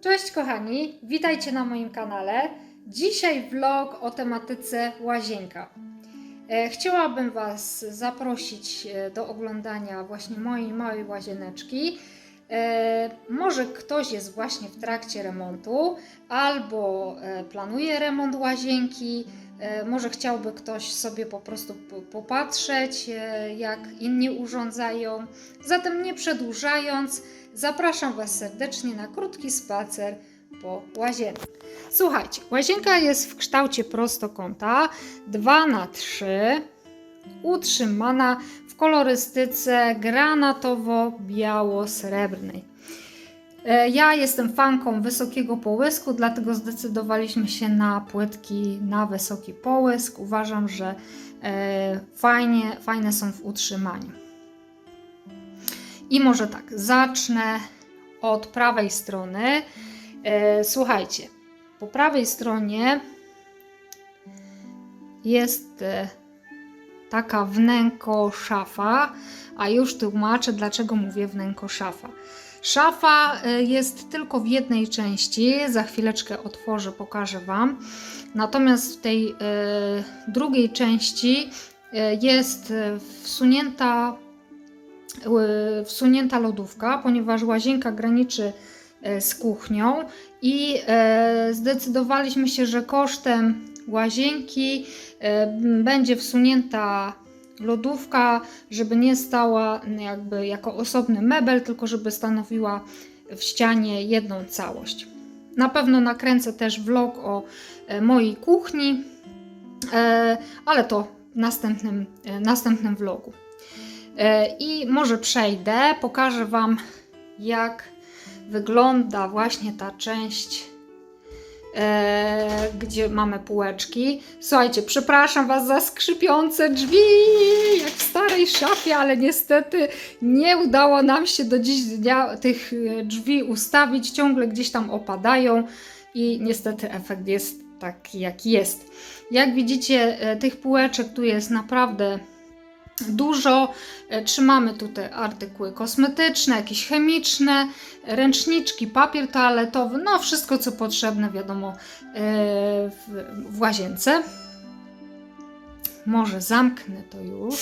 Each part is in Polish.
Cześć kochani, witajcie na moim kanale. Dzisiaj vlog o tematyce łazienka. E, Chciałabym Was zaprosić e, do oglądania właśnie mojej małej łazieneczki. E, Może ktoś jest właśnie w trakcie remontu albo e, planuje remont łazienki. E, Może chciałby ktoś sobie po prostu po- popatrzeć, jak inni urządzają. Zatem nie przedłużając, zapraszam Was serdecznie na krótki spacer po łazience. Słuchajcie, łazienka jest w kształcie prostokąta 2 na 3 utrzymana w kolorystyce granatowo-biało-srebrnej. E, Ja jestem fanką wysokiego połysku, dlatego zdecydowaliśmy się na płytki na wysoki połysk. Uważam, że e, fajnie, fajne są w utrzymaniu. I może tak, zacznę od prawej strony. E, słuchajcie, po prawej stronie jest taka wnęko szafa, a już tłumaczę, dlaczego mówię wnęko szafa. E, jest tylko w jednej części, za chwileczkę otworzę, pokażę Wam. Natomiast w tej e, drugiej części e, jest wsunięta wsunięta lodówka, ponieważ łazienka graniczy z kuchnią i zdecydowaliśmy się, że kosztem łazienki e, będzie wsunięta lodówka, żeby nie stała jakby jako osobny mebel, tylko żeby stanowiła w ścianie jedną całość. Na pewno nakręcę też vlog o e, mojej kuchni, e, ale to w następnym, następnym vlogu. I może przejdę, pokażę Wam, jak wygląda właśnie ta część, gdzie mamy półeczki. Słuchajcie, przepraszam Was za skrzypiące drzwi, jak w starej szafie, ale niestety nie udało nam się do dziś dnia tych e, drzwi ustawić, ciągle gdzieś tam opadają i niestety efekt jest taki, jaki jest. Jak widzicie, e, tych półeczek tu jest naprawdę dużo. E, Trzymamy tutaj artykuły kosmetyczne, jakieś chemiczne, ręczniczki, papier toaletowy, no wszystko co potrzebne, wiadomo, e, w, łazience. Może zamknę to już.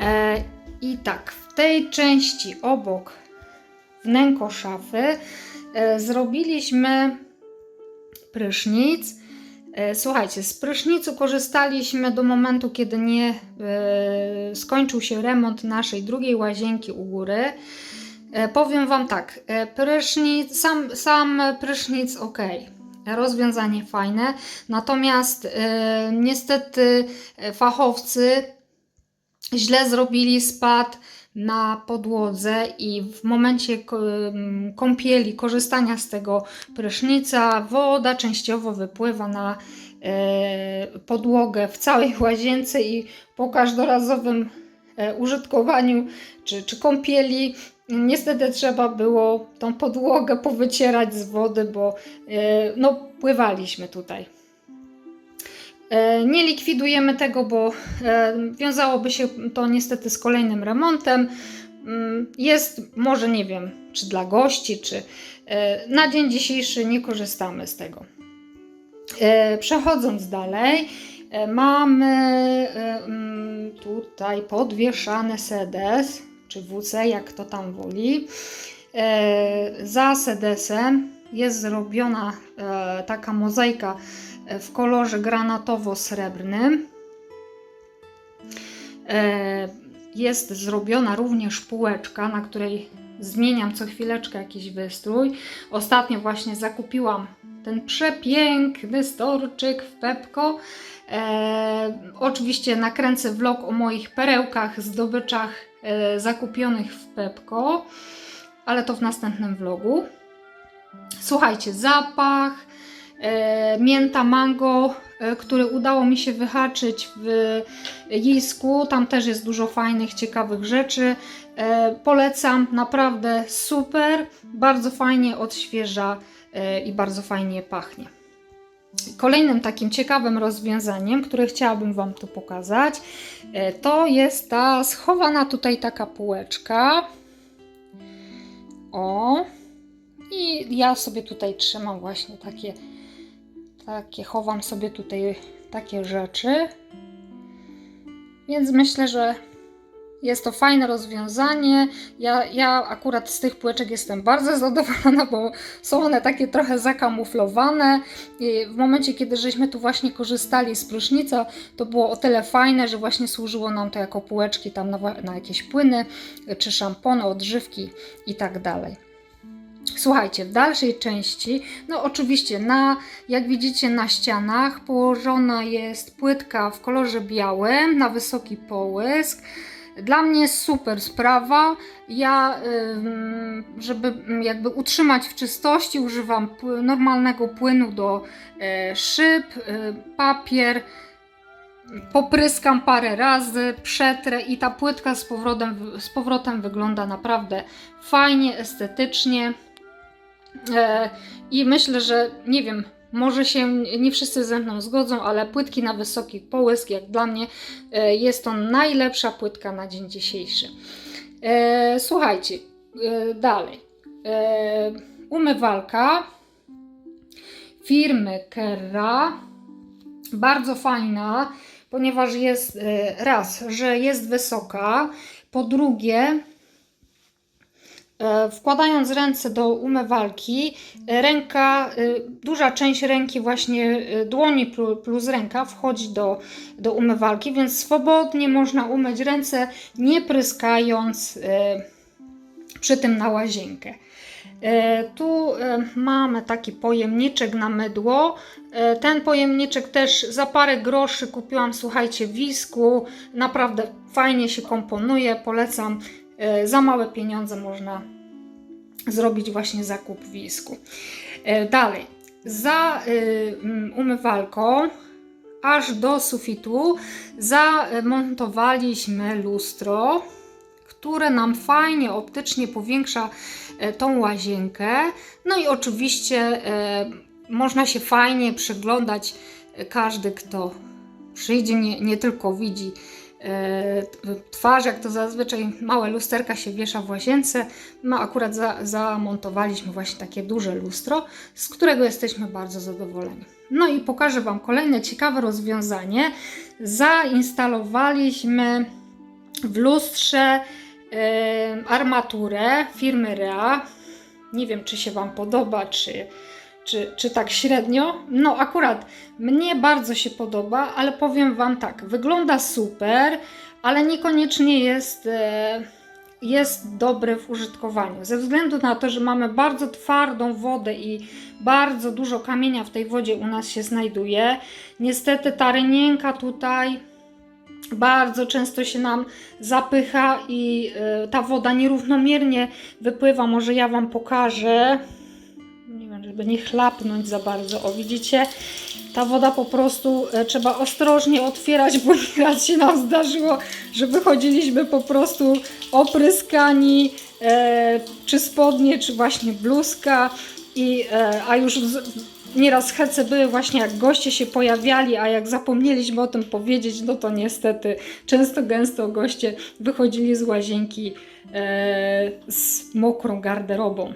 E, I tak, w tej części obok wnęko szafy zrobiliśmy prysznic. E, Słuchajcie, z prysznicu korzystaliśmy do momentu, kiedy nie e, skończył się remont naszej drugiej łazienki u góry. E, powiem Wam tak, e, prysznic, sam, sam prysznic ok, rozwiązanie fajne, natomiast e, niestety e, fachowcy źle zrobili spad na podłodze i w momencie ko- m, kąpieli, korzystania z tego prysznica, woda częściowo wypływa na e, podłogę w całej łazience i po każdorazowym e, użytkowaniu czy, czy kąpieli niestety trzeba było tą podłogę powycierać z wody, bo e, no, pływaliśmy tutaj. E, Nie likwidujemy tego, bo e, wiązałoby się to niestety z kolejnym remontem. Mm, Jest, może nie wiem, czy dla gości, czy e, na dzień dzisiejszy nie korzystamy z tego. Przechodząc dalej, mamy mm, tutaj podwieszane sedes, czy WC, jak kto tam woli. Za sedesem jest zrobiona taka mozaika w kolorze granatowo-srebrnym. E, Jest zrobiona również półeczka, na której zmieniam co chwileczkę jakiś wystrój. Ostatnio właśnie zakupiłam ten przepiękny storczyk w Pepko. E, oczywiście nakręcę vlog o moich perełkach, zdobyczach e, zakupionych w Pepko, ale to w następnym vlogu. Słuchajcie, zapach, e, mięta mango, e, który udało mi się wyhaczyć w Jisku. Tam też jest dużo fajnych, ciekawych rzeczy. E, polecam, naprawdę super, bardzo fajnie odświeża e, i bardzo fajnie pachnie. Kolejnym takim ciekawym rozwiązaniem, które chciałabym Wam tu pokazać, e, to jest ta schowana tutaj taka półeczka. O, I ja sobie tutaj trzymam właśnie takie, takie chowam sobie tutaj takie rzeczy. Więc myślę, że jest to fajne rozwiązanie. Ja, ja akurat z tych półeczek jestem bardzo zadowolona, bo są one takie trochę zakamuflowane. I w momencie, kiedy żeśmy tu właśnie korzystali z prysznica, to było o tyle fajne, że właśnie służyło nam to jako półeczki tam na, na jakieś płyny, czy szampony, odżywki i tak dalej. Słuchajcie, w dalszej części, no oczywiście, na, jak widzicie na ścianach położona jest płytka w kolorze białym na wysoki połysk. Dla mnie super sprawa. Ja, żeby jakby utrzymać w czystości, używam normalnego płynu do e, szyb, e, papier. Popryskam parę razy, przetrę i ta płytka z powrotem, z powrotem wygląda naprawdę fajnie, estetycznie. E, I myślę, że nie wiem, może się nie wszyscy ze mną zgodzą, ale płytki na wysoki połysk, jak dla mnie, e, jest to najlepsza płytka na dzień dzisiejszy. E, Słuchajcie, dalej. Umywalka firmy Kerra. Bardzo fajna, ponieważ jest raz, że jest wysoka, po drugie, Wkładając ręce do umywalki, e, ręka, e, duża część ręki, właśnie e, dłoni plu- plus ręka wchodzi do, do umywalki, więc swobodnie można umyć ręce, nie pryskając e, przy tym na łazienkę. E, Tu e, mamy taki pojemniczek na mydło. E, Ten pojemniczek też za parę groszy kupiłam, słuchajcie, w Wisku. Naprawdę fajnie się komponuje, polecam. E, Za małe pieniądze można zrobić właśnie zakup w Wisku. E, Dalej, za y, mm, umywalką aż do sufitu zamontowaliśmy lustro, które nam fajnie optycznie powiększa e, tą łazienkę. No i oczywiście e, można się fajnie przyglądać każdy, kto przyjdzie, nie, nie tylko widzi twarz, jak to zazwyczaj małe lusterka się wiesza w łazience. No akurat za, zamontowaliśmy właśnie takie duże lustro, z którego jesteśmy bardzo zadowoleni. No i pokażę Wam kolejne ciekawe rozwiązanie. Zainstalowaliśmy w lustrze e, armaturę firmy Rea. Nie wiem, czy się Wam podoba, czy, czy, czy tak średnio. No, akurat mnie bardzo się podoba, ale powiem Wam tak, wygląda super, ale niekoniecznie jest, e, jest dobry w użytkowaniu. Ze względu na to, że mamy bardzo twardą wodę i bardzo dużo kamienia w tej wodzie u nas się znajduje. Niestety ta rynienka tutaj bardzo często się nam zapycha i y, ta woda nierównomiernie wypływa. Może ja Wam pokażę. Wiem, żeby nie chlapnąć za bardzo. O, widzicie? Ta woda po prostu e, trzeba ostrożnie otwierać, bo nieraz się nam zdarzyło, że wychodziliśmy po prostu opryskani, e, czy spodnie, czy właśnie bluzka. I, e, a już z, nieraz hece były właśnie jak goście się pojawiali, a jak zapomnieliśmy o tym powiedzieć, no to niestety często gęsto goście wychodzili z łazienki e, z mokrą garderobą.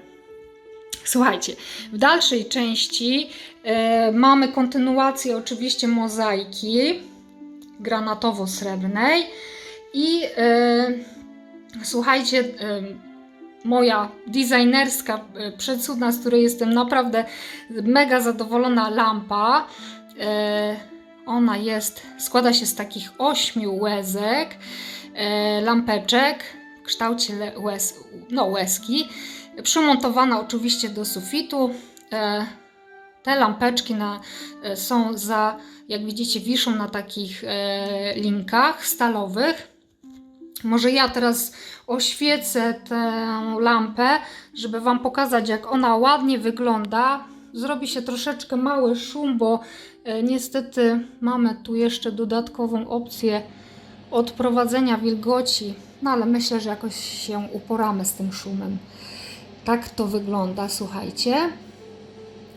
Słuchajcie, w dalszej części e, mamy kontynuację oczywiście mozaiki granatowo-srebrnej i e, słuchajcie, e, moja designerska przecudna, z której jestem naprawdę mega zadowolona lampa. Ona jest, składa się z takich ośmiu łezek, lampeczek w kształcie łez, no, łezki, przymontowana oczywiście do sufitu. E, te lampeczki na, e, są za, jak widzicie, wiszą na takich e, linkach stalowych. Może ja teraz oświecę tę lampę, żeby Wam pokazać, jak ona ładnie wygląda. Zrobi się troszeczkę mały szum, bo niestety mamy tu jeszcze dodatkową opcję odprowadzenia wilgoci. No ale myślę, że jakoś się uporamy z tym szumem. Tak to wygląda, słuchajcie.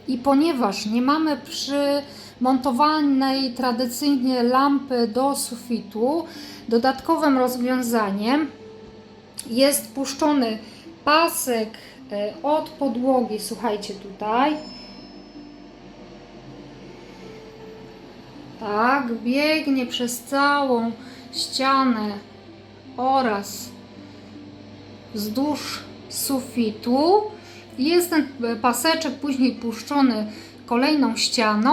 I ponieważ nie mamy przymontowanej tradycyjnie lampy do sufitu, dodatkowym rozwiązaniem jest puszczony pasek e, od podłogi, słuchajcie tutaj. Tak, biegnie przez całą ścianę oraz wzdłuż sufitu. Jest ten e, paseczek później puszczony kolejną ścianą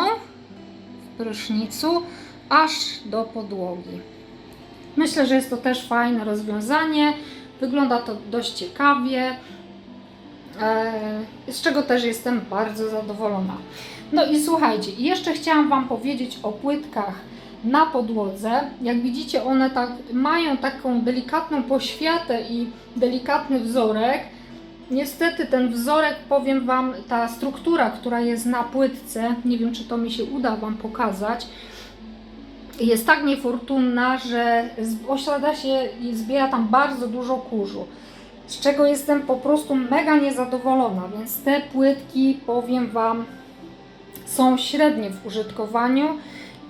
w prysznicu aż do podłogi. Myślę, że jest to też fajne rozwiązanie. Wygląda to dość ciekawie, e, z czego też jestem bardzo zadowolona. No i słuchajcie, jeszcze chciałam Wam powiedzieć o płytkach na podłodze. Jak widzicie, one tak mają taką delikatną poświatę i delikatny wzorek. Niestety ten wzorek, powiem Wam, ta struktura, która jest na płytce, nie wiem czy to mi się uda Wam pokazać, jest tak niefortunna, że osiada się i zbiera tam bardzo dużo kurzu. Z czego jestem po prostu mega niezadowolona, więc te płytki, powiem Wam, są średnie w użytkowaniu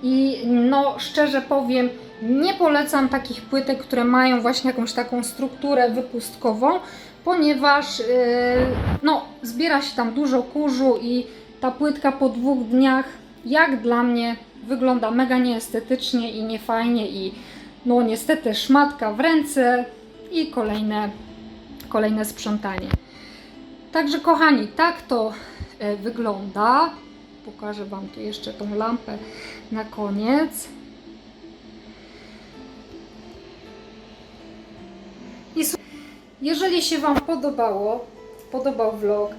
i no szczerze powiem, nie polecam takich płytek, które mają właśnie jakąś taką strukturę wypustkową, ponieważ yy, no, zbiera się tam dużo kurzu i ta płytka po dwóch dniach, jak dla mnie, wygląda mega nieestetycznie i niefajnie i no niestety szmatka w ręce i kolejne, kolejne sprzątanie. Także kochani, tak to e, wygląda. Pokażę Wam tu jeszcze tą lampę na koniec. I jeżeli się Wam podobało, podobał vlog,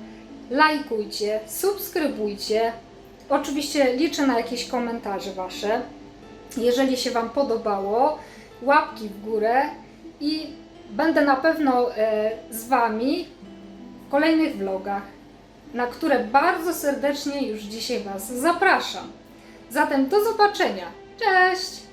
lajkujcie, subskrybujcie. Oczywiście liczę na jakieś komentarze Wasze. Jeżeli się Wam podobało, łapki w górę i będę na pewno e, z Wami w kolejnych vlogach, na które bardzo serdecznie już dzisiaj Was zapraszam. Zatem do zobaczenia. Cześć!